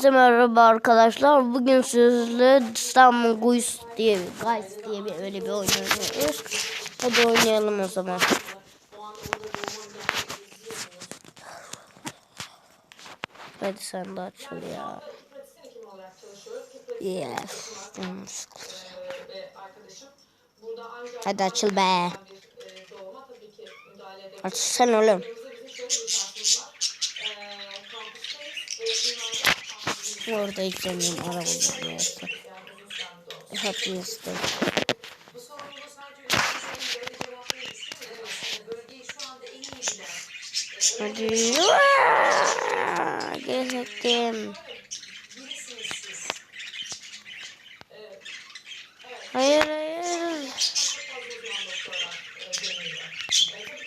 Hepinize merhaba arkadaşlar. Bugün sizle İstanbul Guys diye bir Guys diye bir öyle bir oyun oynuyoruz. Hadi oynayalım o zaman. Hadi sen de açıl ya. Yes. Hadi açıl be. Açsana oğlum. Bu arada eklemeyin arabaları yaptı. Hepinizde. Hadi. Gezektim. Hayır hayır.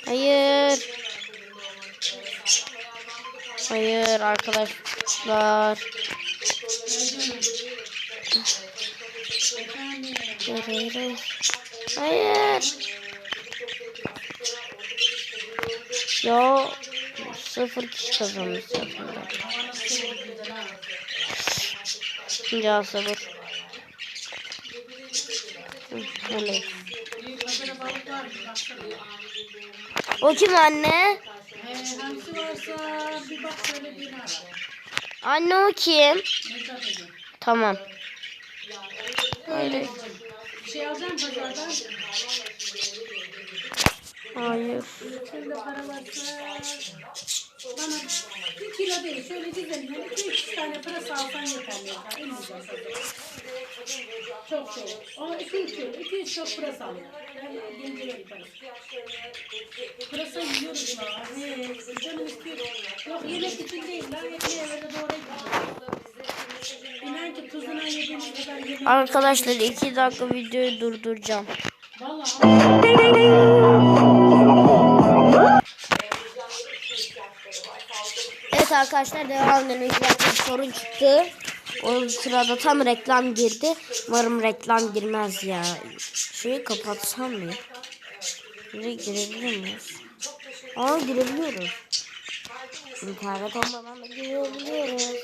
Hayır. Hayır arkadaşlar. Hayır hayır hayır. Ya sıfır kişi kazanmış zaten. Ya. Hı, Öyle. O kim anne? Ee, hangisi varsa bir bak şöyle bir ara. Anne o kim? Tamam. Hayır. Bir şey alacağım pazardan. Hayır. Şöyle para varsa bana bir kilo değil şöyle güzel hani iki üç tane pırasa alsan yeterli yeter. En güzel pazar. Çok şey. Ama iki üç kilo. iki üç çok pırasa alıyor. Ben gelince verir parası. Pırasa yiyoruz la. He, canım istiyor. Yok yemek için değil lan. Ekmeğe öyle doğru. İnan ki tuzuna yediğimiz kadar yemek. Arkadaşlar iki dakika videoyu durduracağım. Evet arkadaşlar devam edelim. Bir sorun çıktı. O sırada tam reklam girdi. Umarım reklam girmez ya. Şurayı kapatsam mı? Buraya girebiliyor muyuz? Aa girebiliyoruz. İnternet olmadan da girebiliyoruz.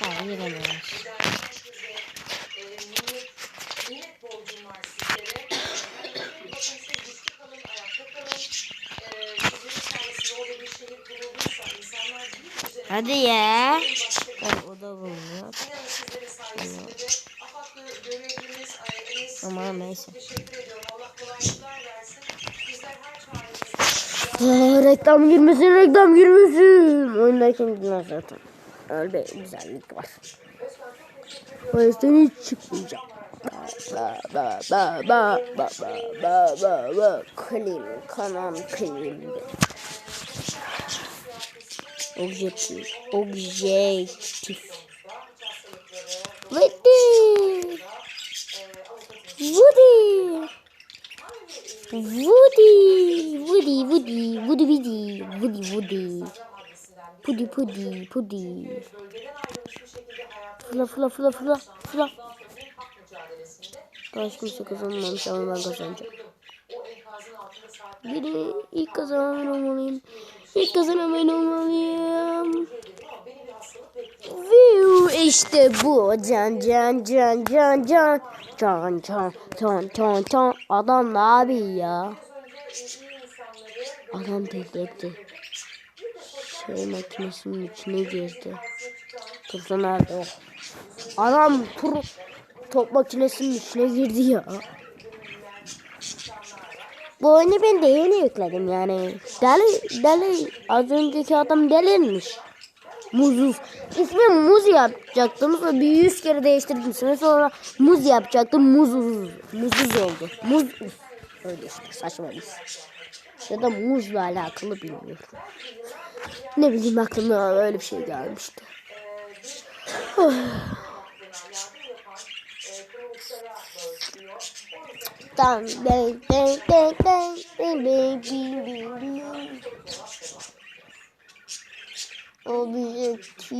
Hayır giremiyoruz. Hadi ya. Ben o da buluyor. Ama neyse. Aa, reklam girmesin, reklam girmesin. Oyundayken girmez zaten. Öyle bir güzellik var. O yüzden hiç çıkmayacağım. Ba ba ba ba ba ba ba ba ba Clean, kanam clean. Objektif, objektif. Woody, Woody. Woody, Woody, Woody, Woody, Woody, Woody, Woody. Pudi, pudi, pudi. Fırla, fırla, fırla, fırla, fırla. Daha hiç kimse kazanmamış ama ben kazanacağım. Biri ilk kazanan ben olmalıyım. İlk kazanan ben olmalıyım. View işte bu. Can can can can can. Can can can can can. Adam ne abi ya? Adam delirdi. Şey makinesinin içine girdi. Turta nerede o? Adam tur top makinesinin içine girdi ya. Bu oyunu ben de yeni yükledim yani. Deli, deli. Az önceki adam delirmiş. Muzuz. İsmi Muz yapacaktım. Sonra bir yüz kere değiştirdim. Sonra, sonra Muz yapacaktım. Muzuz. Muzuz oldu. Muz. Öyle işte saçma bir. Ya da muzla alakalı bilmiyorum. Ne bileyim aklıma öyle bir şey gelmişti. Oh. Baby, baby. Objektif.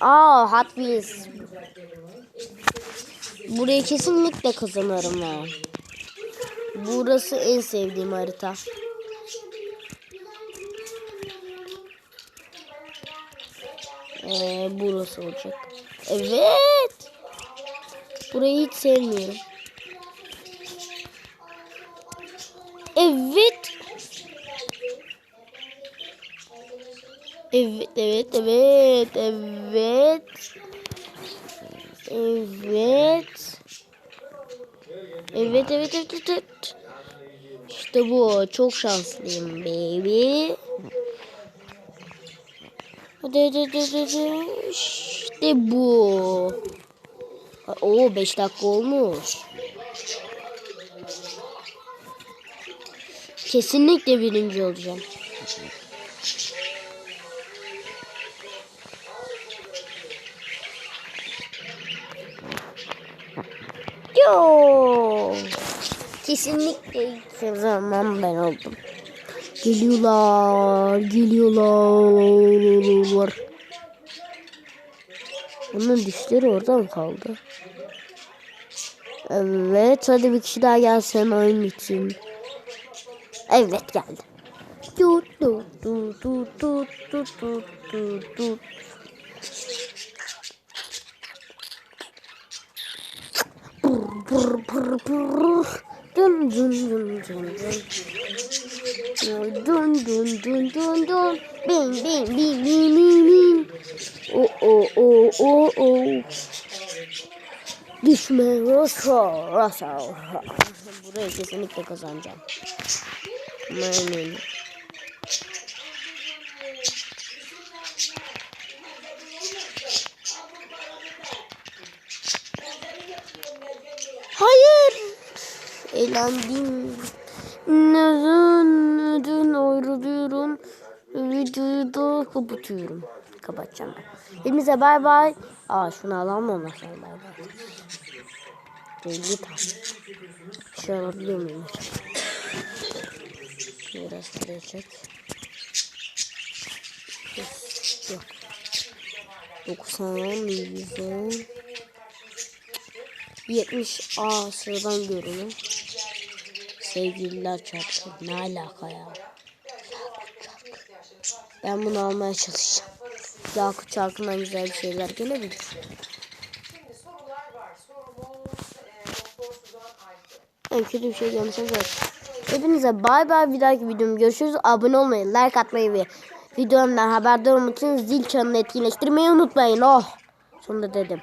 Aa Hot Wheels. Burayı kesinlikle kazanırım ha. Burası en sevdiğim harita. Ee, burası olacak. Evet. Burayı hiç sevmiyorum. Evet. Evet, evet, evet, evet. Evet. Evet, evet, evet, evet. İşte bu. Çok şanslıyım baby. Hadi hadi hadi hadi. İşte bu. Oo 5 dakika olmuş. Kesinlikle birinci olacağım. Yo. Kesinlikle ilk zaman ben oldum. Geliyorlar, geliyorlar. Bunun dişleri orada mı kaldı? Evet, hadi bir kişi daha gelsin oyun için. Evet geldi. Brr brr brr brr. Dun dun dun dun dun. Dun dun dun dun dun. Bin bin bin bin bin bin. O o o o o. Düşme rasa rasa. Burayı kesinlikle kazanacağım. Maymun. Hayır. Eğlendim. Neden neden ayrılıyorum? Videoyu da kapatıyorum. Kapatacağım ben. Hepinize bay bay. Aa şunu ondan sonra bay bay. 50 tane. Bir şey alabiliyor muyum? Biraz çek. Yok. 90, 110, 70 A sıradan görünüyor. Sevgililer çarptı. Ne alaka ya? Yakut çarkı. Ben bunu almaya çalışacağım. Yakut çarkından güzel bir şeyler gelebilir. En kötü bir şey gelmişse zaten. Hepinize bay bay bir dahaki videomda görüşürüz. Abone olmayı, like atmayı ve videomdan haberdar olmak için zil çanını etkileştirmeyi unutmayın. Oh. Sonunda dedim.